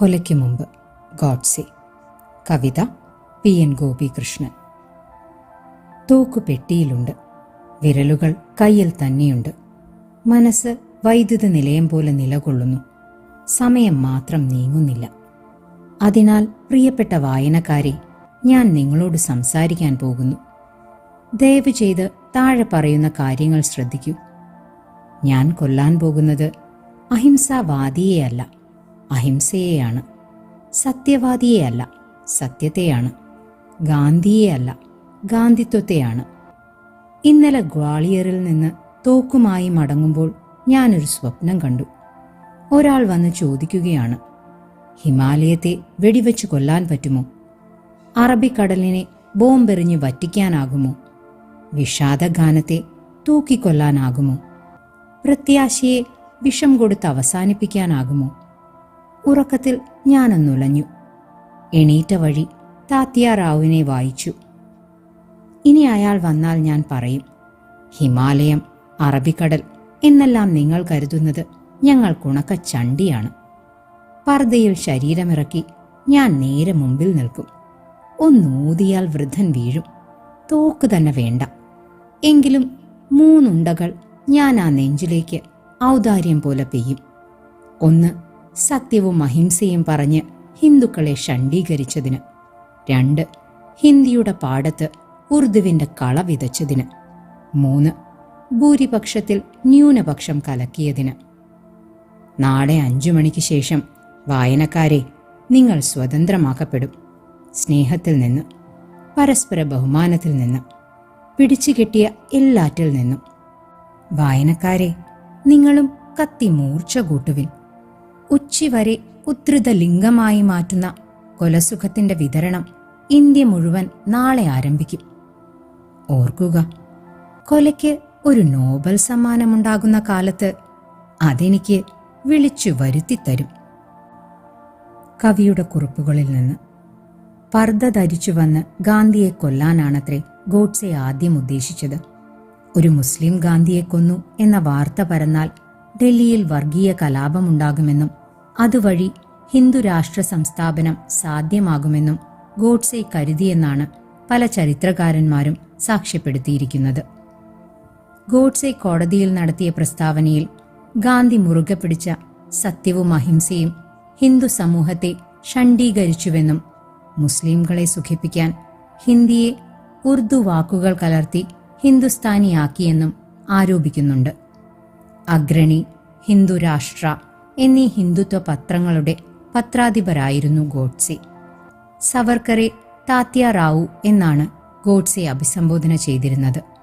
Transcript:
കൊലയ്ക്ക് മുമ്പ് ഗോഡ്സെ. കവിത പി. എൻ. ഗോപികൃഷ്ണൻ. തൂക്കു പെട്ടിയിലുണ്ട്. വിരലുകൾ കയ്യിൽ തന്നെയുണ്ട്. മനസ്സ് വൈദ്യുത നിലയം പോലെ നിലകൊള്ളുന്നു. സമയം മാത്രം നീങ്ങുന്നില്ല. അതിനാൽ പ്രിയപ്പെട്ട വായനക്കാരെ ഞാൻ നിങ്ങളോട് സംസാരിക്കാൻ പോകുന്നു. ദയവ് ചെയ്ത് താഴെ പറയുന്ന കാര്യങ്ങൾ ശ്രദ്ധിക്കൂ. ഞാൻ കൊല്ലാൻ പോകുന്നത് അഹിംസാവാദിയെയല്ല. അഹിംസയെയാണ്. സത്യവാദിയെയല്ല സത്യത്തെയാണ്. ഗാന്ധിയെയല്ല ഗാന്ധിത്വത്തെയാണ്. ഇന്നലെ ഗ്വാളിയറിൽ നിന്ന് തോക്കുമായി മടങ്ങുമ്പോൾ ഞാനൊരു സ്വപ്നം കണ്ടു. ഒരാൾ വന്ന് ചോദിക്കുകയാണ് ഹിമാലയത്തെ വെടിവെച്ച് കൊല്ലാൻ പറ്റുമോ? അറബിക്കടലിനെ ബോംബെറിഞ്ഞ് വറ്റിക്കാനാകുമോ? വിഷാദഗാനത്തെ തൂക്കിക്കൊല്ലാനാകുമോ? പ്രത്യാശയെ വിഷം കൊടുത്ത് അവസാനിപ്പിക്കാനാകുമോ? ഉറക്കത്തിൽ ഞാനൊന്നുലഞ്ഞു എണീറ്റ വഴി താത്യ റാവുവിനെ വായിച്ചു. ഇനി അയാൾ വന്നാൽ ഞാൻ പറയും ഹിമാലയം അറബിക്കടൽ എന്നെല്ലാം നിങ്ങൾ കരുതുന്നത് ഞങ്ങൾക്കുണക്ക ചണ്ടിയാണ്. പർദ്ദയിൽ ശരീരമിറക്കി ഞാൻ നേരെ മുമ്പിൽ നിൽക്കും. ഒന്നൂതിയാൽ വൃദ്ധൻ വീഴും. തോക്ക് തന്നെ വേണ്ട. എങ്കിലും മൂന്നുണ്ടകൾ ഞാൻ ആ നെഞ്ചിലേക്ക് ഔദാര്യം പോലെ പെയ്യും. ഒന്ന് സത്യവും അഹിംസയും പറഞ്ഞ് ഹിന്ദുക്കളെ ഷണ്ഡീകരിച്ചതിന്. രണ്ട് ഹിന്ദിയുടെ പാടത്ത് ഉറുദുവിന്റെ കള വിതച്ചതിന്. മൂന്ന് ഭൂരിപക്ഷത്തിൽ ന്യൂനപക്ഷം കലക്കിയതിന്. നാളെ അഞ്ചു മണിക്ക് ശേഷം വായനക്കാരെ നിങ്ങൾ സ്വതന്ത്രമാക്കപ്പെടും. സ്നേഹത്തിൽ നിന്ന് പരസ്പര ബഹുമാനത്തിൽ നിന്ന് പിടിച്ചുകെട്ടിയ എല്ലാറ്റിൽ നിന്നും. വായനക്കാരെ നിങ്ങളും കത്തി മൂർച്ച കൂട്ടുവിൻ. ഉച്ചിവരെ ഉദ്ധൃത ലിംഗമായി മാറ്റുന്ന കൊലസുഖത്തിന്റെ വിതരണം ഇന്ത്യ മുഴുവൻ നാളെ ആരംഭിക്കും. ഓർക്കുക കൊലയ്ക്ക് ഒരു നോബൽ സമ്മാനമുണ്ടാകുന്ന കാലത്ത് അതെനിക്ക് വിളിച്ചു വരുത്തിത്തരും. കവിയുടെ കുറിപ്പുകളിൽ നിന്ന് പർദ്ദ ധരിച്ചു വന്ന് ഗാന്ധിയെ കൊല്ലാനാണത്രേ ഗോഡ്സെ ആദ്യം ഉദ്ദേശിച്ചത്. ഒരു മുസ്ലിം ഗാന്ധിയെ കൊന്നു എന്ന വാർത്ത പരന്നാൽ ഡൽഹിയിൽ വർഗീയ കലാപമുണ്ടാകുമെന്നും അതുവഴി ഹിന്ദു രാഷ്ട്ര സംസ്ഥാപനം സാധ്യമാകുമെന്നും ഗോഡ്സെ കരുതിയെന്നാണ് പല ചരിത്രകാരന്മാരും സാക്ഷ്യപ്പെടുത്തിയിരിക്കുന്നത്. ഗോഡ്സെ കോടതിയിൽ നടത്തിയ പ്രസ്താവനയിൽ ഗാന്ധി മുറുകെ പിടിച്ച സത്യവും അഹിംസയും ഹിന്ദു സമൂഹത്തെ ഷണ്ഡീകരിച്ചുവെന്നും മുസ്ലിംകളെ സുഖിപ്പിക്കാൻ ഹിന്ദിയെ ഉർദു വാക്കുകൾ കലർത്തി ഹിന്ദുസ്ഥാനിയാക്കിയെന്നും ആരോപിക്കുന്നുണ്ട്. അഗ്രണി ഹിന്ദു രാഷ്ട്ര എന്നീ ഹിന്ദുത്വ പത്രങ്ങളുടെ പത്രാധിപരായിരുന്നു ഗോഡ്സെ. സവർക്കറെ താത്യ റാവു എന്നാണ് ഗോഡ്സെ അഭിസംബോധന ചെയ്തിരുന്നത്.